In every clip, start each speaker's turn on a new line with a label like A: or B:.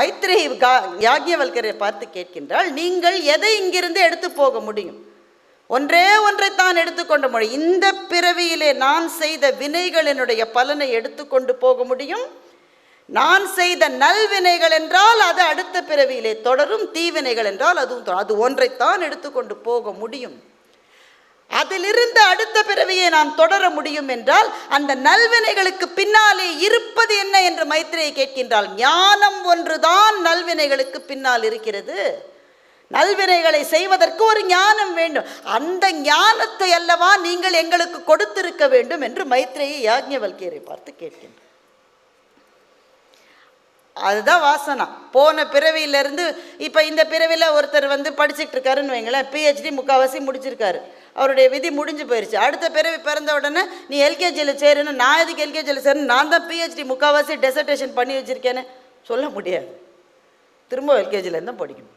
A: மைத்ரே யாகியவல்கரை பார்த்து கேட்கின்றால் நீங்கள் எதை இங்கிருந்து எடுத்து போக முடியும்? ஒன்றே ஒன்றை தான் எடுத்துக்கொண்ட முடியும் இந்த பிறவியிலே நான் செய்த வினைகளினுடைய பலனை எடுத்துக்கொண்டு போக முடியும்? நான் செய்த நல்வினைகள் என்றால் அது அடுத்த பிறவியிலே தொடரும் தீவினைகள் என்றால் அதுவும் அது ஒன்றைத்தான் எடுத்துக்கொண்டு போக முடியும். அதிலிருந்து அடுத்த பிறவியை நாம் தொடர முடியும் என்றால் அந்த நல்வினைகளுக்கு பின்னாலே இருப்பது என்ன என்று மைத்திரியை கேட்கின்றால் ஞானம் ஒன்றுதான் நல்வினைகளுக்கு பின்னால் இருக்கிறது. நல்வினைகளை செய்வதற்கு ஒரு ஞானம் வேண்டும். அந்த ஞானத்தை அல்லவா நீங்கள் எங்களுக்கு கொடுத்திருக்க வேண்டும் என்று மைத்ரேயை யாஜ்ஞவல்கியரை பார்த்து கேட்கின்றார் அதுதான் வாசனா. போன பிறவியிலேருந்து இப்போ இந்த பிறவியில் ஒருத்தர் வந்து படிச்சுட்டு இருக்காருன்னு வைங்களேன். பிஹெச்டி முக்கால்வாசி முடிச்சிருக்காரு. அவருடைய விதி முடிஞ்சு போயிடுச்சு அடுத்த பிறவி பிறந்த உடனே நீ எல்கேஜியில் சேருன்னு நான் எதுக்கு எல்கேஜியில் சேரணும் நான் தான் பிஹெச்டி முக்கால்வாசி டெசர்டேஷன் பண்ணி வச்சுருக்கேன்னு சொல்ல முடியாது. திரும்ப எல்கேஜியில் தான் படிக்கணும்.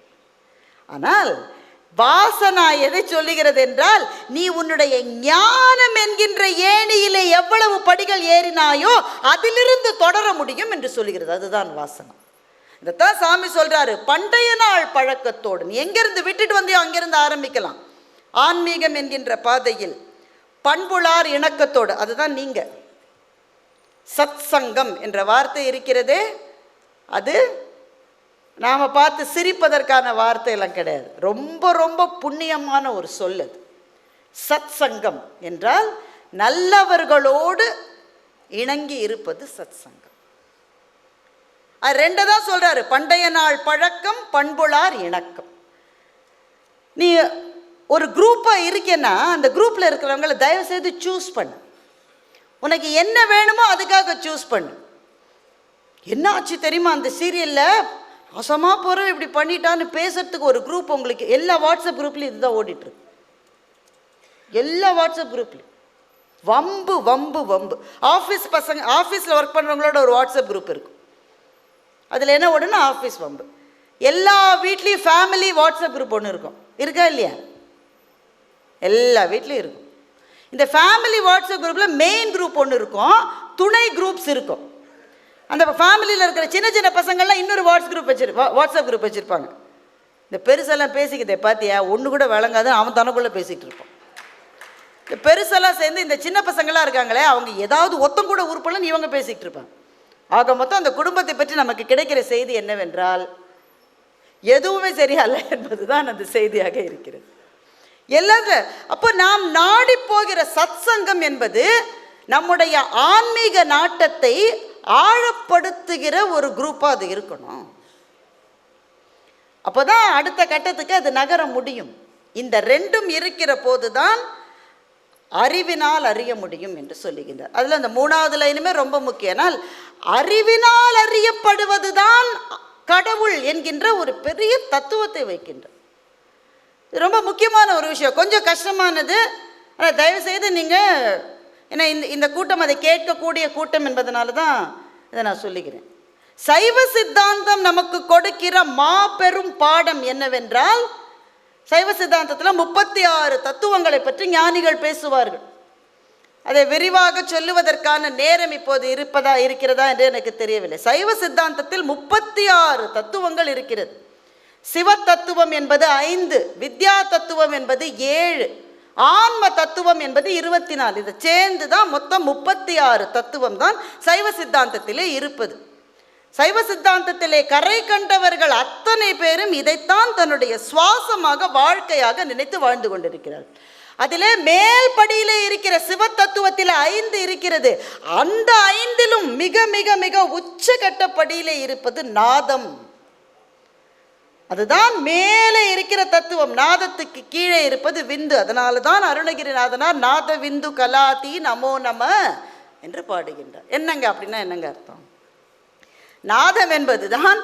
A: ஆனால் வாசனா எதை சொல்லுகிறது என்றால் நீ உன்னுடைய ஞானம் என்கின்ற ஏணியிலே எவ்வளவு படிகள் ஏறினாயோ அதிலிருந்து தொடர முடியும் என்று சொல்லுகிறது. அதுதான் வாசனம் இதைத்தான் சாமி சொல்றாரு. பண்டைய நாள் பழக்கத்தோடு நீ எங்கிருந்து விட்டுட்டு வந்தியோ அங்கிருந்து ஆரம்பிக்கலாம். ஆன்மீகம் என்கின்ற பாதையில் பண்புளார் இணக்கத்தோடு அதுதான் நீங்க. சத் சங்கம் என்ற வார்த்தை இருக்கிறதே அது நாம் பார்த்து சிரிப்பதற்கான வார்த்தையெல்லாம் கிடையாது. ரொம்ப ரொம்ப புண்ணியமான ஒரு சொல் அது. சத் சங்கம் என்றால் நல்லவர்களோடு இணங்கி இருப்பது சத் சங்கம் அது ரெண்டு தான் சொல்கிறாரு பண்டைய நாள் பழக்கம் பண்புளார் இணக்கம். நீ ஒரு குரூப்பாக இருக்கேன்னா அந்த குரூப்பில் இருக்கிறவங்கள தயவு செய்து சூஸ் பண்ணு. உனக்கு என்ன வேணுமோ அதுக்காக சூஸ் பண்ணு. என்ன ஆச்சு தெரியுமா? அந்த சீரியலில் அசமாக போகிறோம் இப்படி பண்ணிட்டான்னு பேசுறதுக்கு ஒரு குரூப் உங்களுக்கு எல்லா வாட்ஸ்அப் குரூப்லையும் இதுதான் ஓடிட்டுருக்கு எல்லா வாட்ஸ்அப் குரூப்லையும் வம்பு வம்பு வம்பு. ஆஃபீஸ் பசங்க ஆஃபீஸில் ஒர்க் பண்ணுறவங்களோட ஒரு வாட்ஸ்அப் குரூப் இருக்கும் அதில் என்ன ஓடுன்னா ஆஃபீஸ் வம்பு. எல்லா வீட்லேயும் ஃபேமிலி வாட்ஸ்அப் குரூப் ஒன்று இருக்கும். இருக்கா இல்லையா? எல்லா வீட்லேயும் இருக்கும். இந்த ஃபேமிலி வாட்ஸ்அப் குரூப்பில் மெயின் குரூப் ஒன்று இருக்கும். துணை குரூப்ஸ் இருக்கும். அந்த ஃபேமிலியில் இருக்கிற சின்ன சின்ன பசங்கள்லாம் இன்னொரு வாட்ஸ் குரூப் வச்சிரு வாட்ஸ்அப் குரூப் வச்சுருப்பாங்க. இந்த பெருசெல்லாம் பேசிக்கிட்டே பார்த்தியா ஒன்று கூட விளங்காது அவன் தனக்குள்ளே பேசிகிட்டு இருப்பான். இந்த பெருசெல்லாம் சேர்ந்து இந்த சின்ன பசங்களாம் இருக்காங்களே அவங்க ஏதாவது ஒத்தம் கூட உறுப்பெல்லாம் இவங்க பேசிக்கிட்டு இருப்பாங்க. ஆக மொத்தம் அந்த குடும்பத்தை பற்றி நமக்கு கிடைக்கிற செய்தி என்னவென்றால் எதுவுமே சரியா இல்லை என்பதுதான் அந்த செய்தியாக இருக்கிறது. எல்லாரும் அப்போ நாம் நாடி போகிற சத்சங்கம் என்பது நம்முடைய ஆன்மீக நாட்டத்தை ஆழப்படுத்துகிற ஒரு குரூப்பாக அது இருக்கணும். அப்போதான் அடுத்த கட்டத்துக்கு அது நகர முடியும். இந்த ரெண்டும் இருக்கிற போதுதான் அறிவினால் அறிய முடியும் என்று சொல்லுகின்றார். அதில் அந்த மூணாவது லைனுமே ரொம்ப முக்கியனால் அறிவினால் அறியப்படுவது தான் கடவுள் என்கின்ற ஒரு பெரிய தத்துவத்தை வைக்கின்றார். இது ரொம்ப முக்கியமான ஒரு விஷயம். கொஞ்சம் கஷ்டமானது. ஆனால் தயவுசெய்து நீங்கள் ஏன்னா இந்த இந்த கூட்டம் அதை கேட்கக்கூடிய கூட்டம் என்பதனால தான் இதை நான் சொல்லுகிறேன். சைவ சித்தாந்தம் நமக்கு கொடுக்கிற மாபெரும் பாடம் என்னவென்றால் சைவ சித்தாந்தத்தில் முப்பத்தி ஆறு தத்துவங்களை பற்றி ஞானிகள் பேசுவார்கள். அதை விரிவாக சொல்லுவதற்கான நேரம் இப்போது இருப்பதா இருக்கிறதா என்று எனக்கு தெரியவில்லை. சைவ சித்தாந்தத்தில் முப்பத்தி ஆறு தத்துவங்கள் இருக்கிறது. சிவ தத்துவம் என்பது ஐந்து வித்யா தத்துவம் என்பது ஏழு ஆன்ம தத்துவம் என்பது இருபத்தி நாலு இதை சேர்ந்து தான் மொத்தம் முப்பத்தி ஆறு தத்துவம் தான் சைவ சித்தாந்தத்திலே இருப்பது. சைவ சித்தாந்தத்திலே கரை கண்டவர்கள் அத்தனை பேரும் இதைத்தான் தன்னுடைய சுவாசமாக வாழ்க்கையாக நினைத்து வாழ்ந்து கொண்டிருக்கிறார்கள். அதிலே மேல் படியிலே இருக்கிற சிவ தத்துவத்தில் ஐந்து இருக்கிறது. அந்த ஐந்திலும் மிக மிக மிக உச்சகட்ட படியிலே இருப்பது நாதம். அதுதான் மேலே இருக்கிற தத்துவம். நாதத்துக்கு கீழே இருப்பது விந்து. அதனால தான் அருணகிரிநாதனார் நாத விந்து கலாதி நமோ நம என்று பாடுகின்றார். என்னங்க அப்படின்னா என்னங்க அர்த்தம்? நாதம் என்பது தான்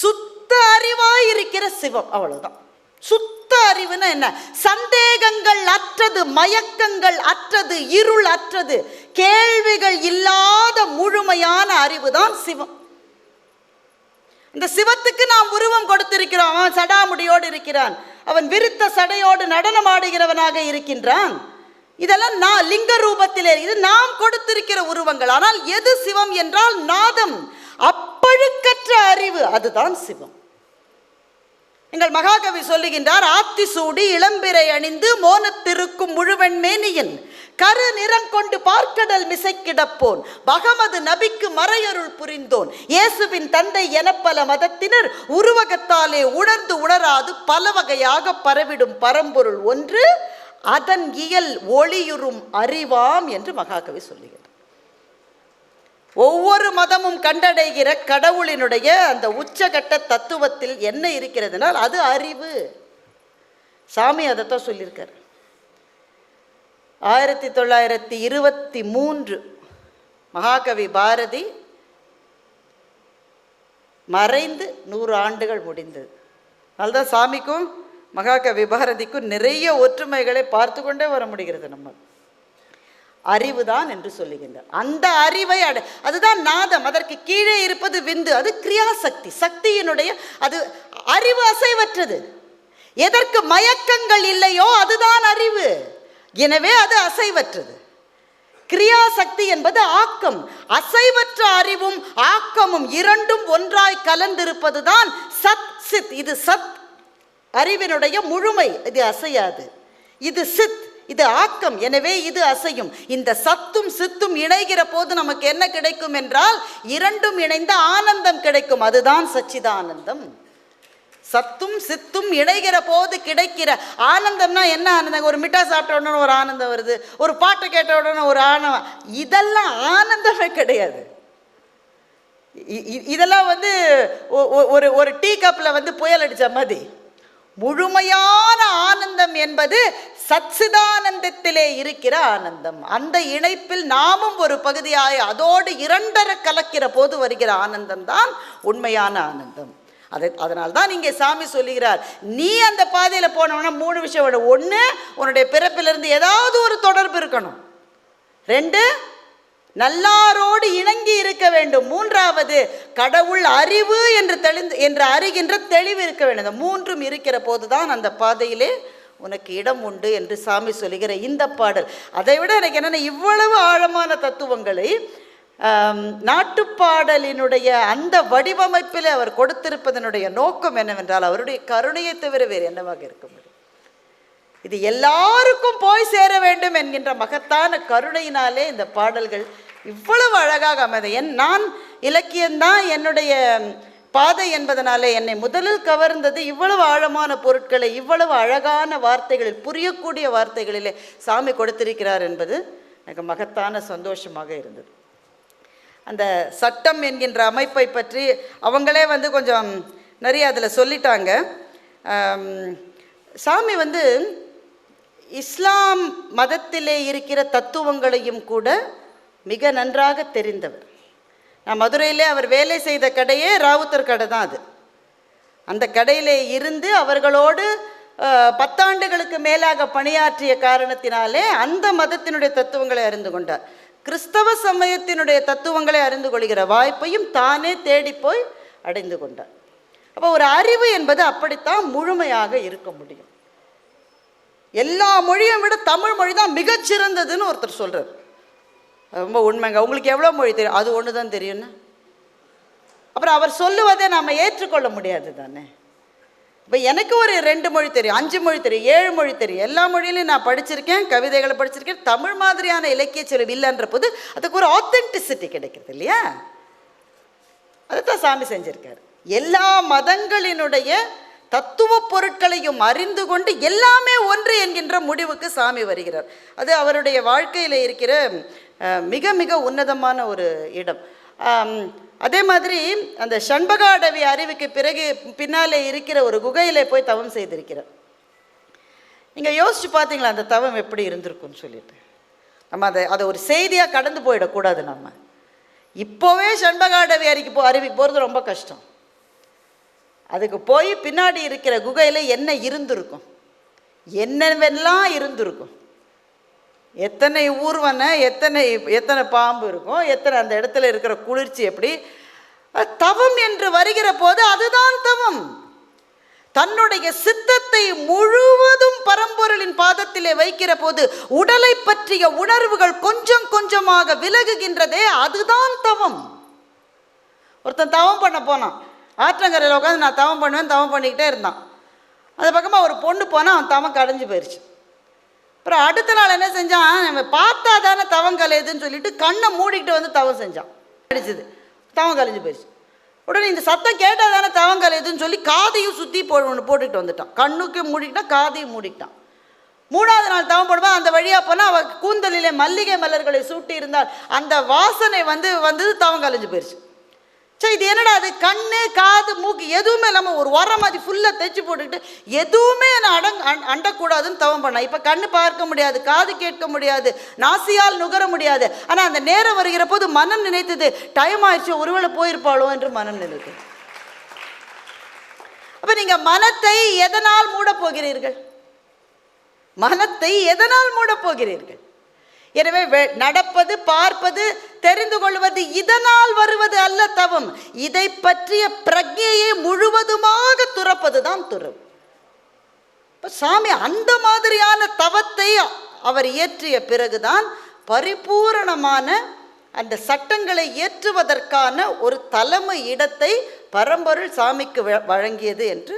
A: சுத்த அறிவாய் இருக்கிற சிவம். அவ்வளவுதான். சுத்த அறிவுன்னா என்ன? சந்தேகங்கள் அற்றது மயக்கங்கள் அற்றது இருள் அற்றது கேள்விகள் இல்லாத முழுமையான அறிவு தான் சிவம். இந்த சிவத்துக்கு நாம் உருவம் கொடுத்திருக்கிறோம். அவன் சடாமுடியோடு இருக்கிறான். அவன் விருத்த சடையோடு நடனமாடுகிறவனாக இருக்கின்றான். இதெல்லாம் நான் லிங்க ரூபத்திலே இது நாம் கொடுத்திருக்கிற உருவங்கள். ஆனால் எது சிவம் என்றால் நாதம். அப்பழுக்கற்ற அறிவு அதுதான் சிவம். எங்கள் மகாகவி சொல்லுகின்றார் ஆத்தி சூடி இளம்பிறை அணிந்து மோனத்திருக்கும் முழுவன் மேனியின் கரு நிறம் கொண்டு பார்க்கடல் மிசை கிடப்போன் பகமது நபிக்கு மறையருள் புரிந்தோன். இயேசுவின் தந்தை என பல மதத்தினர் உருவகத்தாலே உணர்ந்து உணராது பல வகையாக பரவிடும் பரம்பொருள் ஒன்று அதன் இயல் ஒளியுறும் அறிவாம் என்று மகாகவி சொல்லுகிறார் ஒவ்வொரு மதமும் கண்டடைகிற கடவுளினுடைய அந்த உச்சகட்ட தத்துவத்தில் என்ன இருக்கிறதுனால் அது அறிவு. சாமி அதைத்தான் சொல்லியிருக்கார். ஆயிரத்தி தொள்ளாயிரத்தி இருபத்தி மூன்று மகாகவி பாரதி மறைந்து நூறு ஆண்டுகள் முடிந்தது. அதுதான் சாமிக்கும் மகாகவி பாரதிக்கும் நிறைய ஒற்றுமைகளை பார்த்து கொண்டே வர முடிகிறது நம்ம. அறிவு தான் என்று சொல்லுகின்றார். அந்த அறிவை அட அதுதான் நாதம். அதற்கு கீழே இருப்பது விந்து. அது கிரியாசக்தி. சக்தியினுடைய அது அறிவு அசைவற்றது. எதற்கு மயக்கங்கள் இல்லையோ அதுதான் அறிவு. எனவே அது அசைவற்றது. கிரியாசக்தி என்பது ஆக்கம். அசைவற்ற அறிவும் ஆக்கமும் இரண்டும் ஒன்றாய் கலந்திருப்பது தான் சத் சித். இது சத் அறிவினுடைய முழுமை. இது அசையாது. இது சித். இது ஆக்கம் எனவே இது அசையும். இந்த சத்தும் சித்தும் இணைகிற போது நமக்கு என்ன கிடைக்கும் என்றால் இரண்டும் இணைந்த ஆனந்தம் கிடைக்கும். அதுதான் சச்சிதானந்தம். சத்தும் சித்தும் இணைகிற போது கிடைக்கிற ஆனந்தம்னா என்ன ஆனந்தம்? ஒரு மிட்டாய் சாப்பிட்ட உடனே ஒரு ஆனந்தம் வருது. ஒரு பாட்டு கேட்ட உடனே ஒரு ஆனந்தம் இதெல்லாம் ஆனந்தமே கிடையாது. இதெல்லாம் வந்து ஒ- ஒ- ஒரு ஒரு டீ கப்பில் வந்து புயல் அடித்த மாதிரி. முழுமையான ஆனந்தம் என்பது சச்சிதானந்தத்திலே இருக்கிற ஆனந்தம். அந்த இணைப்பில் நாமும் ஒரு பகுதியாய் அதோடு இரண்டர கலக்கிற போது வருகிற ஆனந்தம் தான் உண்மையான ஆனந்தம். அதை அதனால தான் இங்கே சாமி சொல்லுகிறார் நீ அந்த பாதையில் போனவனா மூணு விஷயம் விட ஒன்று உன்னுடைய பிறப்பிலிருந்து ஏதாவது ஒரு தொடர்பு இருக்கணும். ரெண்டு நல்லாரோடு இணங்கி இருக்க வேண்டும். மூன்றாவது கடவுள் அறிவு என்று தெளிந்து என்று அறிகின்ற தெளிவு இருக்க வேண்டும். இந்த மூன்றும் இருக்கிற போது தான் அந்த பாதையிலே உனக்கு இடம் உண்டு என்று சாமி சொல்லுகிற இந்த பாடல். அதை விட எனக்கு என்னென்ன இவ்வளவு ஆழமான தத்துவங்களை நாட்டுப்பாடலினுடைய அந்த வடிவமைப்பில் அவர் கொடுத்திருப்பதனுடைய நோக்கம் என்னவென்றால் அவருடைய கருணையை தவிர வேறு என்னவாக இருக்க முடியும்? இது எல்லாருக்கும் போய் சேர வேண்டும் என்கின்ற மகத்தான கருணையினாலே இந்த பாடல்கள் இவ்வளவு அழகாக அமைந்த என் நான் இலக்கியம்தான் என்னுடைய பாதை என்பதனாலே என்னை முதலில் கவர்ந்தது இவ்வளவு ஆழமான பொருட்களை இவ்வளவு அழகான வார்த்தைகளில் புரியக்கூடிய வார்த்தைகளிலே சாமி கொடுத்திருக்கிறார் என்பது எனக்கு மகத்தான சந்தோஷமாக இருந்தது. அந்த சட்டம் என்கின்ற அமைப்பை பற்றி அவங்களே வந்து கொஞ்சம் நிறைய அதில் சொல்லிட்டாங்க. சாமி வந்து இஸ்லாம் மதத்திலே இருக்கிற தத்துவங்களையும் கூட மிக நன்றாக தெரிந்தவர். நான் மதுரையிலே அவர் வேலை செய்த கடையே ராவுத்தர் கடை தான் அது. அந்த கடையிலே இருந்து அவர்களோடு பத்தாண்டுகளுக்கு மேலாக பணியாற்றிய காரணத்தினாலே அந்த மதத்தினுடைய தத்துவங்களை அறிந்து கொண்டார். கிறிஸ்தவ சமயத்தினுடைய தத்துவங்களை அறிந்து கொள்கிற வாய்ப்பையும் தானே தேடி போய் அடைந்து கொண்டார். அப்போ ஒரு அறிவு என்பது அப்படித்தான் முழுமையாக இருக்க முடியும். எல்லா மொழியை விட தமிழ் மொழி தான் மிகச்சிறந்ததுன்னு ஒருத்தர் சொல்கிறார் ரொம்ப உண்மைங்க. உங்களுக்கு எவ்வளோ மொழி தெரியும்? அது ஒன்று தான் தெரியும்னா? அப்புறம் அவர் சொல்லுவதை நாம் ஏற்றுக்கொள்ள முடியாது தானே? இப்போ எனக்கு ஒரு ரெண்டு மொழி தெரியும் அஞ்சு மொழி தெரியும் ஏழு மொழி தெரியும். எல்லா மொழியிலையும் நான் படிச்சிருக்கேன் கவிதைகளை படிச்சிருக்கேன். தமிழ் மாதிரியான இலக்கிய செலவு இல்லைன்ற போது அதுக்கு ஒரு ஆத்தென்டிசிட்டி கிடைக்கிறது இல்லையா? அதைத்தான் சாமி செஞ்சுருக்காரு. எல்லா மதங்களினுடைய தத்துவ பொருட்களையும் அறிந்து கொண்டு எல்லாமே ஒன்று என்கின்ற முடிவுக்கு சாமி வருகிறார். அது அவருடைய வாழ்க்கையில் இருக்கிற மிக மிக உன்னதமான ஒரு இடம். அதே மாதிரி அந்த சண்பகாடவி அறிவுக்கு பிறகு பின்னாலே இருக்கிற ஒரு குகையிலே போய் தவம் செய்திருக்கிறார். நீங்கள் யோசிச்சு பார்த்தீங்களா அந்த தவம் எப்படி இருந்திருக்கும்னு சொல்லிட்டு? நம்ம அதை அதை ஒரு செய்தியாக கடந்து போயிடக்கூடாது நம்ம. இப்போவே சண்பகாடவி அறிக்கை போ அருவிக்கு போகிறது ரொம்ப கஷ்டம். அதுக்கு போய் பின்னாடி இருக்கிற குகையில் என்ன இருந்திருக்கும்? என்னவெல்லாம் இருந்திருக்கும்? எத்தனை ஊர்வனை எத்தனை எத்தனை பாம்பு இருக்கும் எத்தனை அந்த இடத்துல இருக்கிற குளிர்ச்சி எப்படி? தவம் என்று வருகிற போது அதுதான் தவம். தன்னுடைய சித்தத்தை முழுவதும் பரம்பொருளின் பாதத்திலே வைக்கிற போது உடலை பற்றிய உணர்வுகள் கொஞ்சம் கொஞ்சமாக விலகுகின்றதே அதுதான் தவம். ஒருத்தன் தவம் பண்ண போனான். ஆற்றங்கரையில் உட்காந்து நான் தவம் பண்ணுவேன் தவம் பண்ணிக்கிட்டே இருந்தான். அது பக்கமாக ஒரு பொண்ணு போனால் அவன் தவம் கடைஞ்சி போயிடுச்சு அப்புறம் அடுத்த நாள் என்ன செஞ்சான்? நம்ம பார்த்தா தானே தவம் கலையுதுன்னு சொல்லிட்டு கண்ணை மூடிக்கிட்டு வந்து தவம் செஞ்சான். அடிச்சது தவம் கலைஞ்சு போயிடுச்சு உடனே இந்த சத்தம் கேட்டால் தானே தவம் கலையுதுன்னு சொல்லி காதையும் சுற்றி போ ஒன்று போட்டுக்கிட்டு வந்துட்டான். கண்ணுக்கு மூடிக்கிட்டான் காதையும் மூடிக்கிட்டான். மூணாவது நாள் தவம் போடும்போது அந்த வழியாக போனால் அவள் கூந்தலிலே மல்லிகை மலர்களை சூட்டி இருந்தால் அந்த வாசனை வந்து வந்தது தவம் கலைஞ்சு போயிடுச்சு சோ இது என்னடா அது கண்ணு காது மூக்கு எதுவுமே இல்லாமல் ஒரு உரம் மாதிரி ஃபுல்லாக தைச்சு போட்டுக்கிட்டு எதுவுமே நான் அடங் அண்- அண்டக்கூடாதுன்னு தவம் பண்ணேன் இப்போ கண்ணு பார்க்க முடியாது காது கேட்க முடியாது நாசியால் நுகர முடியாது. ஆனால் அந்த நேரம் வருகிற போது மனம் நினைத்தது டைம் ஆயிடுச்சு ஒருவேளை போயிருப்பாளோ என்று மனம் நினைத்தது. அப்போ நீங்கள் மனத்தை எதனால் மூடப் போகிறீர்கள்? மனத்தை எதனால் மூடப் போகிறீர்கள்? எனவே வெ- நடப்பது பார்ப்பது தெரிந்து கொள்வது இதனால் வருவது அல்ல தவம். இதை பற்றிய பிரஜையை முழுவதுமாக துறப்பது தான் துறவு. இப்போ சாமி அந்த மாதிரியான தவத்தை அவர் இயற்றிய பிறகுதான் பரிபூரணமான அந்த சட்டங்களை இயற்றுவதற்கான ஒரு தலைமை இடத்தை பரம்பொருள் சாமிக்கு வ- வழங்கியது என்று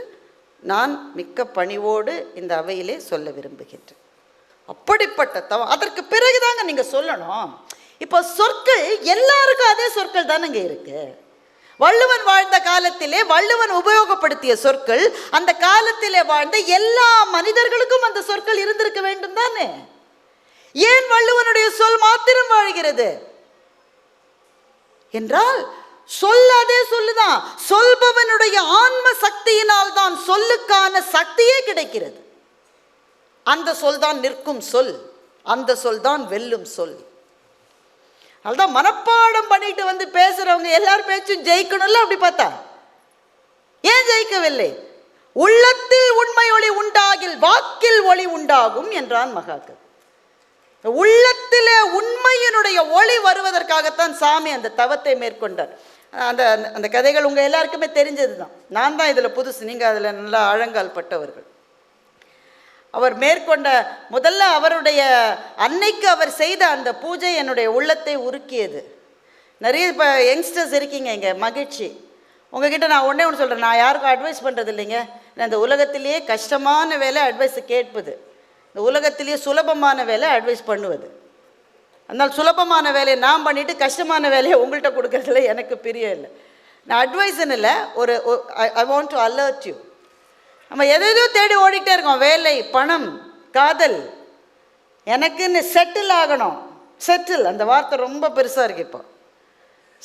A: நான் மிக்க பணிவோடு இந்த அவையிலே சொல்ல விரும்புகின்றேன். அப்படிப்பட்ட தவம் அதற்கு பிறகுதாங்க நீங்கள் சொல்லணும். இப்போ சொற்கள் எல்லாருக்கும் அதே சொற்கள் தானுங்க இருக்கு. வள்ளுவன் வாழ்ந்த காலத்திலே வள்ளுவன் உபயோகப்படுத்திய சொற்கள் அந்த காலத்திலே வாழ்ந்த எல்லா மனிதர்களுக்கும் அந்த சொற்கள் இருந்திருக்க வேண்டும் தானே? ஏன் வள்ளுவனுடைய சொல் மாத்திரம் வாழ்கிறது? என்றால் சொல் அதே சொல்லுதான். சொல்பவனுடைய ஆன்ம சக்தியினால் தான் சொல்லுக்கான சக்தியே கிடைக்கிறது. அந்த சொல் தான் நிற்கும் சொல் அந்த சொல் தான் வெல்லும் சொல். அதுதான் மனப்பாடம் பண்ணிட்டு வந்து பேசுறவங்க எல்லார் பேச்சும் ஜெயிக்கணும்ல அப்படி பார்த்தா? ஏன் ஜெயிக்கவில்லை? உள்ளத்தில் உண்மை ஒளி உண்டாகில் வாக்கில் ஒளி உண்டாகும் என்றான் மகாகவி. உள்ளத்திலே உண்மையினுடைய ஒளி வருவதற்காகத்தான் சாமி அந்த தவத்தை மேற்கொண்டார். அந்த அந்த- அந்த கதைகள் உங்கள் எல்லாருக்குமே தெரிஞ்சது தான் நான் தான் இதில் புதுசு. நீங்கள் அதில் நல்லா ஆழங்கால் பட்டவர்கள். அவர் மேற்கொண்ட முதல்ல அவருடைய அன்னைக்கு அவர் செய்த அந்த பூஜை என்னுடைய உள்ளத்தை உருக்கியது. நிறைய இப்போ யங்ஸ்டர்ஸ் இருக்கீங்க இங்கே மகிழ்ச்சி. உங்ககிட்ட நான் ஒன்றே ஒன்று சொல்கிறேன் நான் யாருக்கும் அட்வைஸ் பண்ணுறது இல்லைங்க நான் இந்த உலகத்திலேயே கஷ்டமான வேலை அட்வைஸ் கேட்பது. இந்த உலகத்திலேயே சுலபமான வேலை அட்வைஸ் பண்ணுவது. அதனால் சுலபமான வேலையை நான் பண்ணிவிட்டு கஷ்டமான வேலையை உங்கள்கிட்ட கொடுக்குறதுல எனக்கு பிரியம் இல்லை. நான் அட்வைஸ்ன்னு இல்லை ஒரு I want to alert you நம்ம எதையோ தேடி ஓடிக்கிட்டே இருக்கோம். வேலை பணம் காதல். எனக்குன்னு செட்டில் ஆகணும். செட்டில் அந்த வார்த்தை ரொம்ப பெருசாக இருக்குது இப்போ.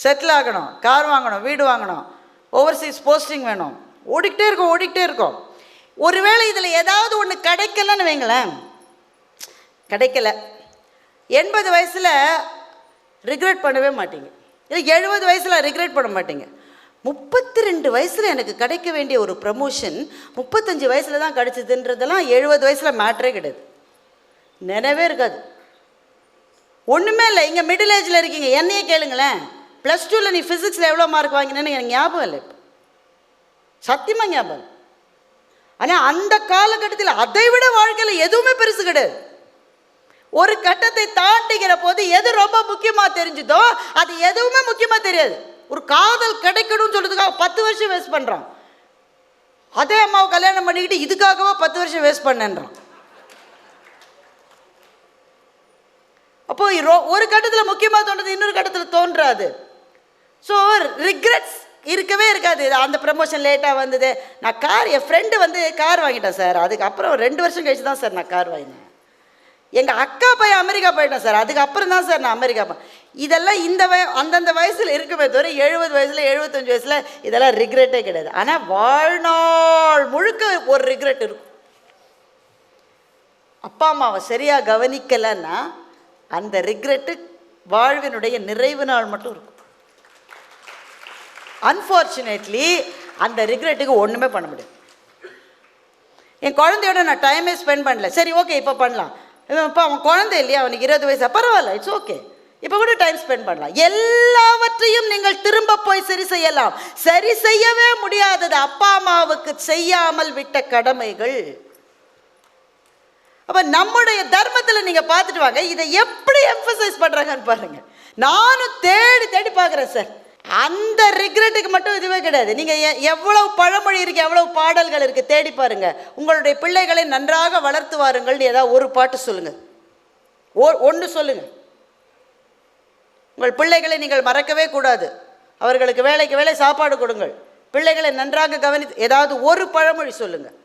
A: செட்டில் ஆகணும். கார் வாங்கணும் வீடு வாங்கணும். ஓவர்சீஸ் போஸ்டிங் வேணும். ஓடிக்கிட்டே இருக்கோம் ஓடிக்கிட்டே இருக்கோம். ஒருவேளை இதில் ஏதாவது ஒன்று கிடைக்கலன்னு வைங்களேன். கிடைக்கல. எண்பது வயசில் ரிக்ரெட் பண்ணவே மாட்டீங்க. இல்லை எழுபது வயசில் ரிக்ரெட் பண்ண மாட்டீங்க. முப்பத்தி ரெண்டு வயசில் எனக்கு கிடைக்க வேண்டிய ஒரு ப்ரமோஷன் முப்பத்தஞ்சு வயசில் தான் கிடைச்சதுன்றதெல்லாம் எழுபது வயசில் மேட்ரே கிடையாது. நினைவே இருக்காது. ஒன்றுமே இல்லை இங்கே மிடில் ஏஜில் இருக்கீங்க என்னையே கேளுங்களேன். ப்ளஸ் டூவில் நீ ஃபிசிக்ஸில் எவ்வளோ மார்க் வாங்கினேன்னு எனக்கு ஞாபகம் இல்லை இப்போ. சத்தியமாக ஞாபகம் ஆனால் அந்த காலகட்டத்தில் அதை விட வாழ்க்கையில் எதுவுமே பெருசு கிடையாது. ஒரு கட்டத்தை தாண்டிக்கிற போது எது ரொம்ப முக்கியமாக தெரிஞ்சுதோ அது எதுவுமே முக்கியமாக தெரியாது. ஒரு காதல் கிடைக்கணும்னு சொல்கிறதுக்காக பத்து வருஷம் வேஸ்ட் பண்ணுறான் அதே அம்மாவை கல்யாணம் பண்ணிக்கிட்டு இதுக்காகவா பத்து வருஷம் வேஸ்ட் பண்ணேன்றான். அப்போ ரோ ஒரு கட்டத்தில் முக்கியமாக தோன்றது இன்னொரு கட்டத்தில் தோன்றாது. ஸோ ரிக்ரெட்ஸ் இருக்கவே இருக்காது. அந்த ப்ரமோஷன் லேட்டாக வந்தது. நான் கார் என் ஃப்ரெண்டு வந்து கார் வாங்கிட்டேன் சார் அதுக்கப்புறம் ரெண்டு வருஷம் கழிச்சு தான் சார் நான் கார் வாங்கினேன். எங்கள் அக்கா பையன் அமெரிக்கா போயிட்டேன் சார் அதுக்கப்புறம் தான் சார் நான் அமெரிக்கா போ இதெல்லாம் இந்த வய அந்தந்த வயசில் இருக்குமே தவிர எழுபது வயசில் எழுபத்தஞ்சு வயசில் இதெல்லாம் ரிக்ரெட்டே கிடையாது. ஆனால் வாழ்நாள் முழுக்க ஒரு ரிக்ரெட் இருக்கும். அப்பா அம்மாவை சரியாக கவனிக்கலைன்னா அந்த ரிக்ரெட்டு வாழ்வினுடைய நிறைவு நாள் மட்டும் இருக்கும். அன்ஃபார்ச்சுனேட்லி அந்த ரிக்ரெட்டுக்கு ஒன்றுமே பண்ண முடியாது. என் குழந்தையோட நான் டைமே ஸ்பெண்ட் பண்ணல. சரி ஓகே இப்போ பண்ணலாம். இப்போ அவன் குழந்தை இல்லையா? அவனுக்கு இருபது வயசு. பரவாயில்ல இட்ஸ் ஓகே இப்போ கூட டைம் ஸ்பெண்ட் பண்ணலாம். எல்லாவற்றையும் நீங்கள் திரும்ப போய் சரி செய்யலாம். சரி செய்யவே முடியாதது அப்பா அம்மாவுக்கு செய்யாமல் விட்ட கடமைகள். அப்ப நம்முடைய தர்மத்தில் நீங்க பார்த்துட்டு வாங்க. இதை எப்படி எம்பசைஸ் பண்றாங்கன்னு பாருங்க. நானும் தேடி தேடி பார்க்குறேன் சார் அந்த ரிக்ரெட்டுக்கு மட்டும் இதுவே கிடையாது. நீங்கள் எ எவ்வளவு பழமொழி இருக்குது எவ்வளவு பாடல்கள் இருக்குது தேடி பாருங்கள் உங்களுடைய பிள்ளைகளை நன்றாக வளர்த்து வாருங்கள்னு ஏதாவது ஒரு பாட்டு சொல்லுங்கள் ஒ ஒன்று சொல்லுங்கள் உங்கள் பிள்ளைகளை நீங்கள் மறக்கவே கூடாது. அவர்களுக்கு வேலைக்கு வேலை சாப்பாடு கொடுங்கள். பிள்ளைகளை நன்றாக கவனித்து ஏதாவது ஒரு பழமொழி சொல்லுங்கள்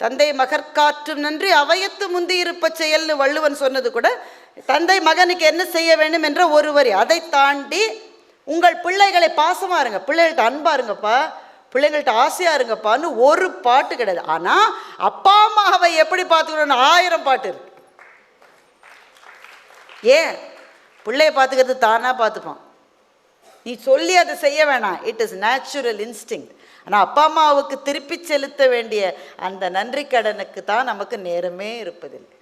A: தந்தை மகற்காற்றும் நன்றி அவையத்து முந்தி இருப்ப செயல்னு வள்ளுவன் சொன்னது கூட தந்தை மகனுக்கு என்ன செய்ய வேண்டும் என்ற ஒரு வரி. அதை தாண்டி உங்கள் பிள்ளைகளை பாசமாக இருங்க. பிள்ளைகள்ட்ட அன்பாக இருங்கப்பா. பிள்ளைங்கள்ட்ட ஆசையாக இருங்கப்பான்னு ஒரு பாட்டு கிடையாது. ஆனால் அப்பா அம்மாவை எப்படி பார்த்துக்கணும்னு ஆயிரம் பாட்டு இருக்கு. ஏன்? பிள்ளைய பார்த்துக்கிறது தானாக பார்த்துப்பான். நீ சொல்லி அதை செய்ய வேணாம். இட் இஸ் நேச்சுரல் இன்ஸ்டிங் ஆனால் அப்பா அம்மாவுக்கு திருப்பி செலுத்த வேண்டிய அந்த நன்றி கடனுக்கு தான் நமக்கு நேரமே இருப்பதில்லை.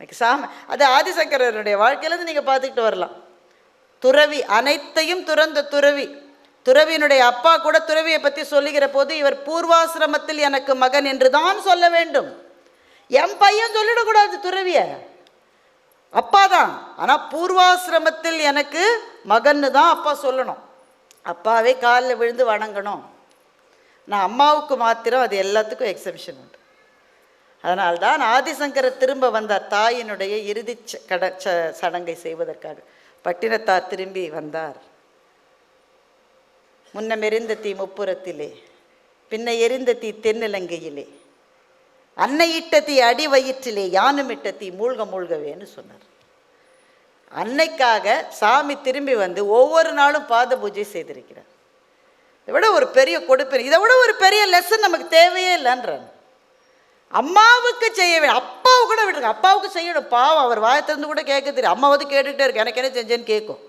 A: எனக்கு சாம அது ஆதிசங்கரனுடைய வாழ்க்கையிலேருந்து நீங்கள் பார்த்துக்கிட்டு வரலாம். துறவி அனைத்தையும் துறந்த துறவி துறவியினுடைய அப்பா கூட துறவியை பற்றி சொல்லுகிற போது இவர் பூர்வாசிரமத்தில் எனக்கு மகன் என்று தான் சொல்ல வேண்டும். என் பையன் சொல்லிடக்கூடாது துறவியை. அப்பா தான் ஆனால் பூர்வாசிரமத்தில் எனக்கு மகன்னு தான் அப்பா சொல்லணும். அப்பாவே காலில் விழுந்து வணங்கணும். நான் அம்மாவுக்கு மாத்திரம் அது எல்லாத்துக்கும் எக்ஸபிஷன் உண்டு. அதனால்தான் ஆதிசங்கரர் திரும்ப வந்தார் தாயினுடைய இறுதி ச- கட ச- சடங்கை செய்வதற்காக. பட்டினத்தார் திரும்பி வந்தார். முன்னம் எரிந்த தீ முப்புறத்திலே பின்ன எரிந்த தீ தென்னிலங்கையிலே. அன்னை தீ அடி வயிற்றிலே யானும் தீ மூழ்க மூழ்கவேன்னு சொன்னார். அன்னைக்காக சாமி திரும்பி வந்து ஒவ்வொரு நாளும் பாத பூஜை செய்திருக்கிறார். இதை விட ஒரு பெரிய கொடுப்பேன் இதை விட ஒரு பெரிய லெசன் நமக்கு தேவையே இல்லைன்றாங்க அம்மாவுக்கு செய்ய வேண்டும் அப்பாவு கூட விட்டுருக்கு அப்பாவுக்கு செய்யணும். பாவம் அவர் வாயத்திலிருந்து கூட கேட்க தெரியும் அம்மா வந்து கேட்டுக்கிட்டே இருக்கு எனக்கு என்ன செஞ்சேன்னு கேட்கும்.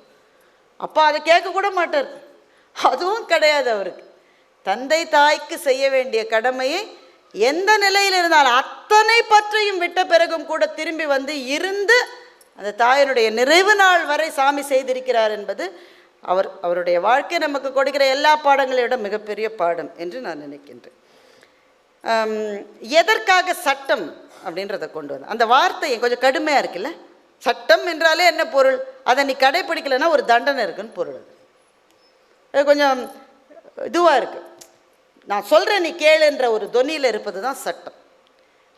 A: அப்பா அதை கேட்க கூட மாட்டார். அதுவும் கிடையாது அவருக்கு. தந்தை தாய்க்கு செய்ய வேண்டிய கடமையை எந்த நிலையில் இருந்தாலும் அத்தனை பற்றையும் விட்ட பிறகும் கூட திரும்பி வந்து இருந்து அந்த தாயினுடைய நிறைவு நாள் வரை சாமி செய்திருக்கிறார் என்பது அவர் அவருடைய வாழ்க்கை நமக்கு கொடுக்கிற எல்லா பாடங்களை விட மிகப்பெரிய பாடம் என்று நான் நினைக்கின்றேன். எதற்காக சட்டம் அப்படின்றத கொண்டு வந்தேன் அந்த வார்த்தை கொஞ்சம் கடுமையாக இருக்குல்ல? சட்டம் என்றாலே என்ன பொருள்? அதை நீ கடைப்பிடிக்கலைன்னா ஒரு தண்டனை இருக்குன்னு பொருள் அது. கொஞ்சம் இதுவாக இருக்குது நான் சொல்கிறேன் நீ கேளுன்ற ஒரு தொனியில் இருப்பது தான் சட்டம்.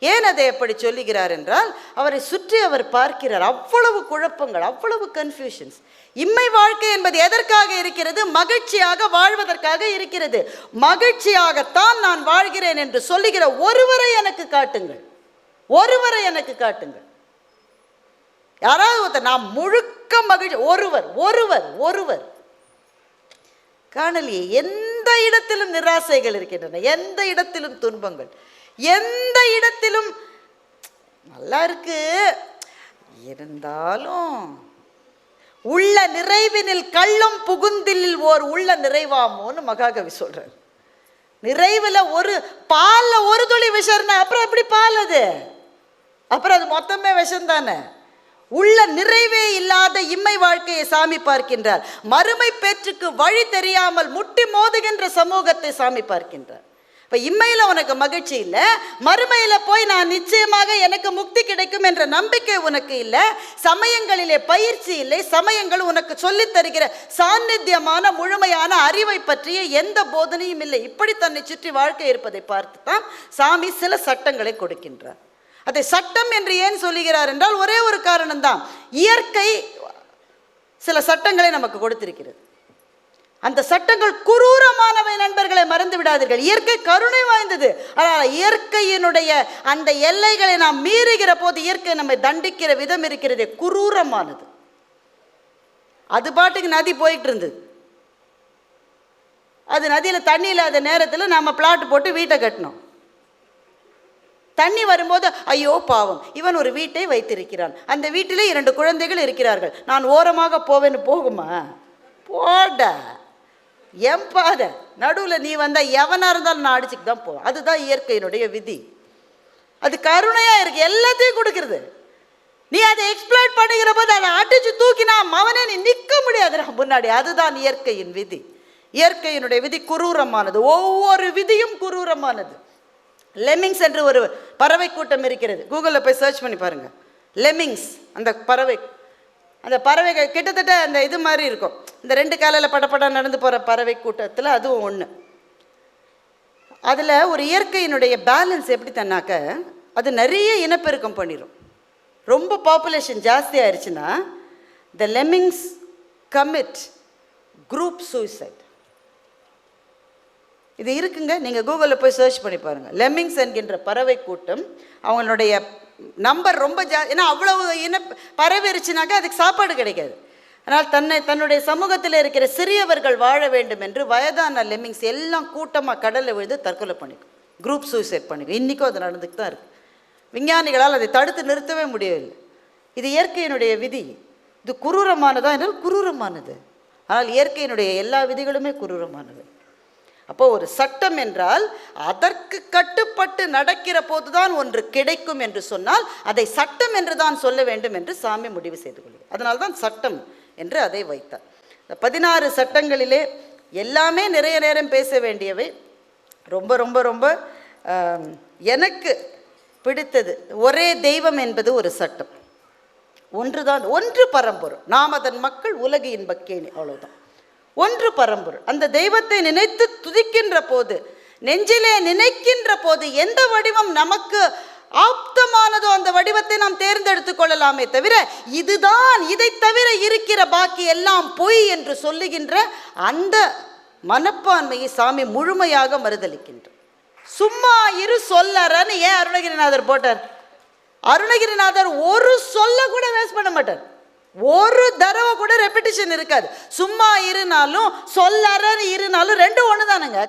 A: ஏன் அதை எப்படி சொல்லுகிறார் என்றால் அவரை சுற்றி அவர் பார்க்கிறார். அவ்வளவு குழப்பங்கள் அவ்வளவு கன்ஃபியூஷன்ஸ் இம்மை வாழ்க்கை என்பது எதற்காக இருக்கிறது? மகிழ்ச்சியாக வாழ்வதற்காக இருக்கிறது. மகிழ்ச்சியாகத்தான் நான் வாழ்கிறேன் என்று சொல்லுகிற ஒருவரை எனக்கு காட்டுங்கள். ஒருவரை எனக்கு காட்டுங்கள். யாராவது ஒருத்தர் நான் முழுக்க மகிழ்ச்சி ஒருவர் ஒருவர் ஒருவர். காணலியே எந்த இடத்திலும் நிராசைகள் இருக்கின்றன எந்த இடத்திலும் துன்பங்கள் எந்த இடத்திலும் நல்லா இருக்கு. இருந்தாலும் உள்ள நிறைவினில் கள்ளும் புகுந்தில் ஓர் உள்ள நிறைவாமோன்னு மகாகவி சொல்றார். நிறைவில் ஒரு பாலில் ஒரு துளி விஷம்னா அப்புறம் எப்படி பால் அது? அப்புறம் அது மொத்தமே விஷம் தானே உள்ள நிறைவே இல்லாத இம்மை வாழ்க்கையை சாமி பார்க்கின்றார். மறுமை பேற்றுக்கு வழி தெரியாமல் முட்டி மோதுகின்ற சமூகத்தை சாமி பார்க்கின்றார். இப்போ இம்மையில் உனக்கு மகிழ்ச்சி இல்லை? மறுமையில் போய் நான் நிச்சயமாக எனக்கு முக்தி கிடைக்கும் என்ற நம்பிக்கை உனக்கு இல்லை? சமயங்களிலே பயிற்சி இல்லை. சமயங்கள் உனக்கு சொல்லித் தருகிற சாநித்தியமான முழுமையான அறிவை பற்றிய எந்த போதனையும் இல்லை. இப்படி தன்னை சுற்றி வாழ்க்கை இருப்பதை பார்த்து தான் சாமி சில சட்டங்களை கொடுக்கின்றார். அதை சட்டம் என்று ஏன் சொல்லுகிறார் என்றால் ஒரே ஒரு காரணம்தான். இயற்கை சில சட்டங்களை நமக்கு கொடுத்திருக்கிறது. அந்த சட்டங்கள் குரூரமானவை நண்பர்களை மறந்து விடாதீர்கள். இயற்கை கருணை வாய்ந்தது. ஆனால் இயற்கையினுடைய அந்த எல்லைகளை நாம் மீறுகிற போது இயற்கை நம்மை தண்டிக்கிற விதம் இருக்கிறதே குரூரமானது. அது பாட்டுக்கு நதி போயிட்டு இருந்தது அது நதியில் தண்ணி இல்லாத நேரத்தில் நாம் பிளாட் போட்டு வீட்டை கட்டினோம். தண்ணி வரும்போது ஐயோ பாவம். இவன் ஒரு வீட்டை வைத்திருக்கிறான். அந்த வீட்டிலே இரண்டு குழந்தைகள் இருக்கிறார்கள். நான் ஓரமாக போவேன்னு போகுமா? போட. எம்பாத நடுவில் நீ வந்தால் எவனாக இருந்தாலும் நான் அடிச்சுக்கு தான் போவேன். அதுதான் இயற்கையினுடைய விதி. அது கருணையாக இருக்கு. எல்லாத்தையும் கொடுக்குறது. நீ அதை எக்ஸ்பிளைட் பண்ணுகிற போது அதை அடிச்சு தூக்கினா மவனே நீ நிற்க முடியாது. முன்னாடி. அதுதான் இயற்கையின் விதி. இயற்கையினுடைய விதி குரூரமானது. ஒவ்வொரு விதியும் குரூரமானது. லெமிங்ஸ் என்று ஒரு பறவை கூட்டம் இருக்கிறது. கூகுளில் போய் சர்ச் பண்ணி பாருங்கள் லெமிங்ஸ் அந்த பறவை. அந்த பறவைகள் கிட்டத்தட்ட அந்த இது மாதிரி இருக்கும். இந்த ரெண்டு காலையில் படப்பட நடந்து போகிற பறவை கூட்டத்தில் அதுவும் ஒன்று அதில் ஒரு இயற்கையினுடைய பேலன்ஸ் எப்படி தன்னாக்க அது நிறைய இனப்பெருக்கம் பண்ணிடும் ரொம்ப பாப்புலேஷன் ஜாஸ்தி ஆயிடுச்சுன்னா the lemmings commit group suicide இது இருக்குங்க. நீங்கள் கூகுளில் போய் சர்ச் பண்ணி பாருங்கள் லெம்மிங்ஸ் என்கின்ற பறவை கூட்டம் அவங்களுடைய நம்பர் ரொம்ப ஜா ஏன்னா அவ்வளவு இன பரவிருச்சுனாக்கா அதுக்கு சாப்பாடு கிடைக்காது. அதனால் தன்னை தன்னுடைய சமூகத்தில் இருக்கிற சிறியவர்கள் வாழ வேண்டும் என்று வயதான லெம்மிங்ஸ் எல்லாம் கூட்டமாக கடலில் விழுந்து தற்கொலை பண்ணிக்கும். குரூப் சூசைட் பண்ணிக்கும். இன்றைக்கும் அது நடந்துட்டு தான் இருக்குது விஞ்ஞானிகளால் அதை தடுத்து நிறுத்தவே முடியவில்லை. இது இயற்கையினுடைய விதி. இது குரூரமானதா என்றால் குரூரமானது. ஆனால் இயற்கையினுடைய எல்லா விதிகளுமே குரூரமானது. அப்போ ஒரு சட்டம் என்றால் அதற்கு கட்டுப்பட்டு நடக்கிற போதுதான் ஒன்று கிடைக்கும் என்று சொன்னால் அதை சட்டம் என்று தான் சொல்ல வேண்டும் என்று சாமி முடிவு செய்து கொள்கிறது அதனால்தான் சட்டம் என்று அதை வைத்தார். இந்த பதினாறு சட்டங்களிலே எல்லாமே நிறைய நேரம் பேச வேண்டியவை. ரொம்ப ரொம்ப ரொம்ப எனக்கு பிடித்தது ஒரே தெய்வம் என்பது ஒரு சட்டம். ஒன்று தான் ஒன்று பரம்பொருள். நாம் அதன் மக்கள் உலகு இன்பக்கேணி அவ்வளோதான் ஒன்று பரம்பொருள். அந்த தெய்வத்தை நினைத்து துதிக்கின்ற போது நெஞ்சிலே நினைக்கின்ற போது எந்த வடிவம் நமக்கு ஆப்தமானதோ அந்த வடிவத்தை நாம் தேர்ந்தெடுத்துக் கொள்ளலாமே தவிர இதுதான் இதை தவிர இருக்கிற பாக்கி எல்லாம் பொய் என்று சொல்லுகின்ற அந்த மனப்பான்மையை சாமி முழுமையாக மறுதளிக்கின்றார். சும்மா இரு சொல்லறன்னு ஏன் அருணகிரிநாதர் போட்டார்? அருணகிரிநாதர் ஒரு சொல்ல கூட வேஸ்ட் பண்ண மாட்டார். ஒரு தடவை கூட ரெப்பிட்டிஷன் இருக்காது. சும்மா இருந்தாலும் சொல்லற இருந்தாலும் ரெண்டும் ஒன்று தானுங்க